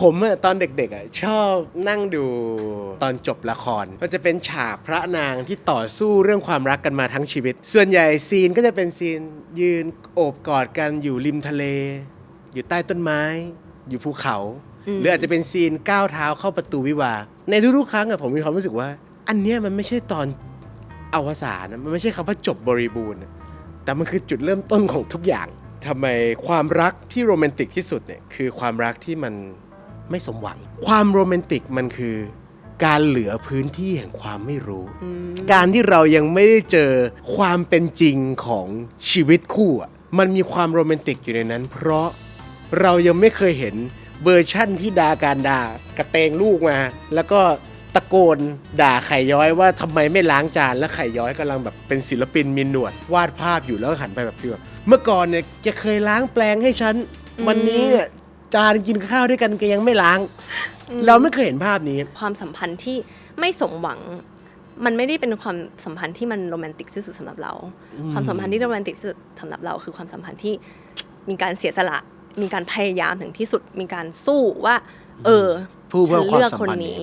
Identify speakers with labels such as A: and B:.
A: ผมอะตอนเด็กๆอะชอบนั่งดูตอนจบละคร มันจะเป็นฉากพระนางที่ต่อสู้เรื่องความรักกันมาทั้งชีวิต ส่วนใหญ่ซีนก็จะเป็นซีนยืนโอบกอดกันอยู่ริมทะเล อยู่ใต้ต้นไม้ อยู่ภูเขา
B: อืม
A: หรืออาจจะเป็นซีนก้าวเท้าเข้าประตูวิวาห์ในทุกๆครั้งอะผมมีความรู้สึกว่า อันเนี้ยมันไม่ใช่ตอนอวสานนะมันไม่ใช่คำว่าจบบริบูรณ์อะแต่มันคือจุดเริ่มต้นของทุกอย่างทำไมความรักที่โรแมนติกที่สุดเนี่ยคือความรักที่มัน ไม่สมหวัง ความโรแมนติกมันคือ การเหลือพื้นที่แห่งความไม่รู้
B: อืม
A: การที่เรายังไม่ได้เจอความเป็นจริงของชีวิตคู่อะมันมีความโรแมนติกอยู่ในนั้น เพราะเรายังไม่เคยเห็นเวอร์ชั่นที่ดาการด่ากระเตงลูกมา แล้วก็ตะโกนด่าไข่ย้อยว่าทำไมไม่ล้างจานแล้วไข่ย้อยกำลังแบบเป็นศิลปินมีหนวด วาดภาพอยู่แล้วก็หันไปแบบพี่แบบเมื่อก่อนเนี่ยแกเคยล้างแปลงให้ฉัน วันนี้เนี่ย จานกินข้าวด้วยกันแกยังไม่ล้าง เราไม่เคยเห็นภาพนี้
B: ความสัมพันธ์ที่ไม่สมหวัง มันไม่ได้เป็นความสัมพันธ์ที่มันโรแมนติกที่สุดสำหรับเรา ความสัมพันธ์ที่โรแมนติกที่สุดสำหรับเรา คือความสัมพันธ์ที่มีการเสียสละ มีการพยายามถึงที่สุด มีการสู้ว่า เออ
A: สู้เพื่
B: ฉั
A: อนความ
B: เลือก
A: สัม
B: คน
A: พันธ์
B: นี้
A: นี้